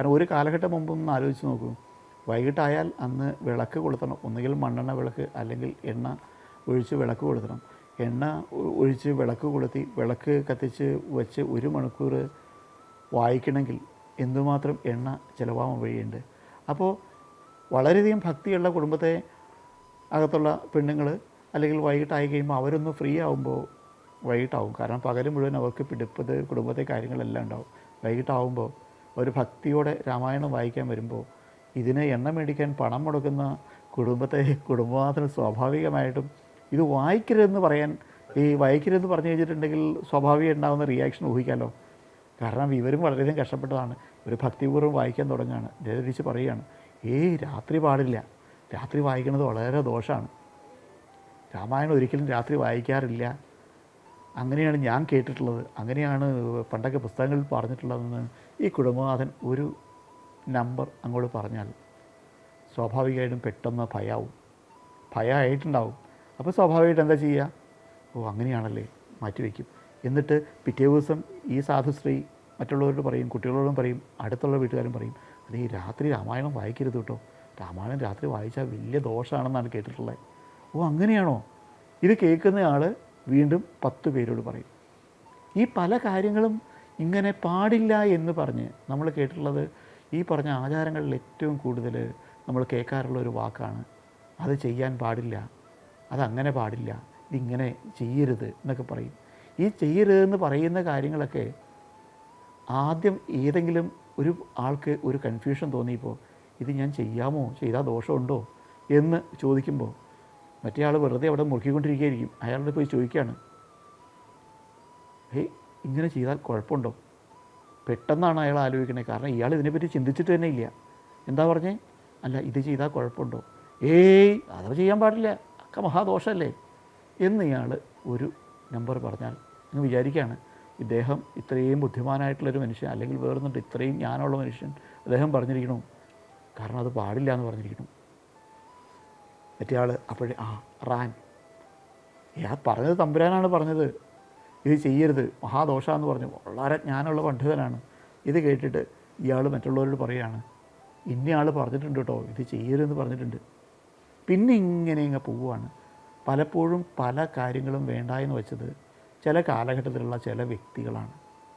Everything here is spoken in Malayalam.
കാരണം ഒരു കാലഘട്ടം മുമ്പ് ഒന്ന് ആലോചിച്ച് നോക്കൂ. വൈകിട്ടായാൽ അന്ന് വിളക്ക് കൊളുത്തണം. ഒന്നുകിൽ മണ്ണെണ്ണ വിളക്ക് അല്ലെങ്കിൽ എണ്ണ ഒഴിച്ച് വിളക്ക് കൊളുത്തണം. എണ്ണ ഒഴിച്ച് വിളക്ക് കൊളുത്തി വിളക്ക് കത്തിച്ച് വെച്ച് ഒരു മണിക്കൂർ വായിക്കണമെങ്കിൽ എന്തുമാത്രം എണ്ണ ചിലവാകാൻ വഴിയുണ്ട്. അപ്പോൾ വളരെയധികം ഭക്തിയുള്ള കുടുംബത്തെ അകത്തുള്ള പെണ്ണുങ്ങൾ അല്ലെങ്കിൽ വൈകിട്ടായി കഴിയുമ്പോൾ അവരൊന്ന് ഫ്രീ ആകുമ്പോൾ വൈകിട്ടാവും. കാരണം പകൽ മുഴുവൻ അവർക്ക് പിടിപ്പത് കുടുംബത്തെ കാര്യങ്ങളെല്ലാം ഉണ്ടാവും. വൈകിട്ടാവുമ്പോൾ ഒരു ഭക്തിയോടെ രാമായണം വായിക്കാൻ വരുമ്പോൾ ഇതിന് എണ്ണ മേടിക്കാൻ പണം മുടക്കുന്ന കുടുംബത്തെ കുടുംബനാഥന് സ്വാഭാവികമായിട്ടും ഇത് വായിക്കരുതെന്ന് പറയാൻ ഈ വായിക്കരുതെന്ന് പറഞ്ഞു കഴിഞ്ഞിട്ടുണ്ടെങ്കിൽ സ്വാഭാവികം ഉണ്ടാകുന്ന റിയാക്ഷൻ ഊഹിക്കാമല്ലോ കാരണം ഇവരും വളരെയധികം കഷ്ടപ്പെട്ടതാണ്. ഒരു ഭക്തിപൂർവം വായിക്കാൻ തുടങ്ങുകയാണ്. ജയതിരിച്ച് പറയുകയാണ് ഏയ് രാത്രി പാടില്ല. രാത്രി വായിക്കുന്നത് വളരെ ദോഷമാണ് രാമായണം ഒരിക്കലും രാത്രി വായിക്കാറില്ല. അങ്ങനെയാണ് ഞാൻ കേട്ടിട്ടുള്ളത്. അങ്ങനെയാണ് പണ്ടൊക്കെ പുസ്തകങ്ങളിൽ പറഞ്ഞിട്ടുള്ളതെന്ന് ഈ കുടുംബനാഥൻ ഒരു നമ്പർ അങ്ങോട്ട് പറഞ്ഞാൽ സ്വാഭാവികമായിട്ടും പെട്ടെന്ന് ഭയാവും. ഭയമായിട്ടുണ്ടാവും അപ്പോൾ സ്വാഭാവികമായിട്ട് എന്താ ചെയ്യുക? ഓ അങ്ങനെയാണല്ലേ മാറ്റിവെക്കും എന്നിട്ട് പിറ്റേ ദിവസം ഈ സാധുശ്രീ മറ്റുള്ളവരോട് പറയും കുട്ടികളോടും പറയും അടുത്തുള്ള വീട്ടുകാരും പറയും അത് ഈ രാത്രി രാമായണം വായിക്കരുത് കേട്ടോ. രാമായണം രാത്രി വായിച്ചാൽ വലിയ ദോഷമാണെന്നാണ് കേട്ടിട്ടുള്ളത്. ഓ അങ്ങനെയാണോ? ഇത് കേൾക്കുന്ന ആൾ വീണ്ടും പത്ത് പേരോട് പറയും. ഈ പല കാര്യങ്ങളും ഇങ്ങനെ പാടില്ല എന്ന് പറഞ്ഞ് നമ്മൾ കേട്ടിട്ടുള്ളത് ഈ പറഞ്ഞ ആചാരങ്ങളിൽ ഏറ്റവും കൂടുതൽ നമ്മൾ കേൾക്കാറുള്ള ഒരു വാക്കാണ്. അത് ചെയ്യാൻ പാടില്ല. അതങ്ങനെ പാടില്ല. ഇതിങ്ങനെ ചെയ്യരുത് എന്നൊക്കെ പറയും. ഈ ചെയ്യരുതെന്ന് പറയുന്ന കാര്യങ്ങളൊക്കെ ആദ്യം ഏതെങ്കിലും ഒരു ആൾക്ക് ഒരു കൺഫ്യൂഷൻ തോന്നിയപ്പോൾ ഇത് ഞാൻ ചെയ്യാമോ? ചെയ്താൽ ദോഷമുണ്ടോ? എന്ന് ചോദിക്കുമ്പോൾ മറ്റേ ആൾ വെറുതെ അവിടെ മുറുക്കിക്കൊണ്ടിരിക്കുകയായിരിക്കും. അയാളോട് പോയി ചോദിക്കുകയാണ്. ഹേയ് ഇങ്ങനെ ചെയ്താൽ കുഴപ്പമുണ്ടോ? പെട്ടെന്നാണ് അയാൾ ആലോചിക്കണേ. കാരണം ഇയാൾ ഇതിനെപ്പറ്റി ചിന്തിച്ചിട്ട് തന്നെ ഇല്ല. എന്താ പറഞ്ഞേ? അല്ല ഇത് ചെയ്താൽ കുഴപ്പമുണ്ടോ? ഏയ് അത് ചെയ്യാൻ പാടില്ല. ഒക്കെ മഹാദോഷമല്ലേ? എന്ന് ഇയാൾ ഒരു നമ്പർ പറഞ്ഞാൽ അങ്ങ് വിചാരിക്കുകയാണ്. ഇദ്ദേഹം ഇത്രയും ബുദ്ധിമാനായിട്ടുള്ളൊരു മനുഷ്യൻ അല്ലെങ്കിൽ വേറൊന്നുണ്ട് ഇത്രയും ജ്ഞാനമുള്ള മനുഷ്യൻ അദ്ദേഹം പറഞ്ഞിരിക്കണു കാരണം അത് പാടില്ല എന്ന് പറഞ്ഞിരിക്കണം മറ്റേ ആൾ അപ്പോഴേ ആ റാൻ. ഇയാൾ പറഞ്ഞത് തമ്പുരാനാണ് പറഞ്ഞത്. ഇത് ചെയ്യരുത് മഹാദോഷമെന്ന് പറഞ്ഞു. വളരെ ജ്ഞാനമുള്ള പണ്ഡിതനാണ്. ഇത് കേട്ടിട്ട് ഇയാൾ മറ്റുള്ളവരോട് പറയുകയാണ് ഇന്നയാൾ പറഞ്ഞിട്ടുണ്ട് കേട്ടോ ഇത് ചെയ്യരുതെന്ന് പറഞ്ഞിട്ടുണ്ട്. പിന്നെ ഇങ്ങനെ ഇങ്ങ് പോവുകയാണ് പലപ്പോഴും പല കാര്യങ്ങളും വേണ്ട എന്ന് വെച്ചത് ചില കാലഘട്ടത്തിലുള്ള ചില വ്യക്തികളാണ്.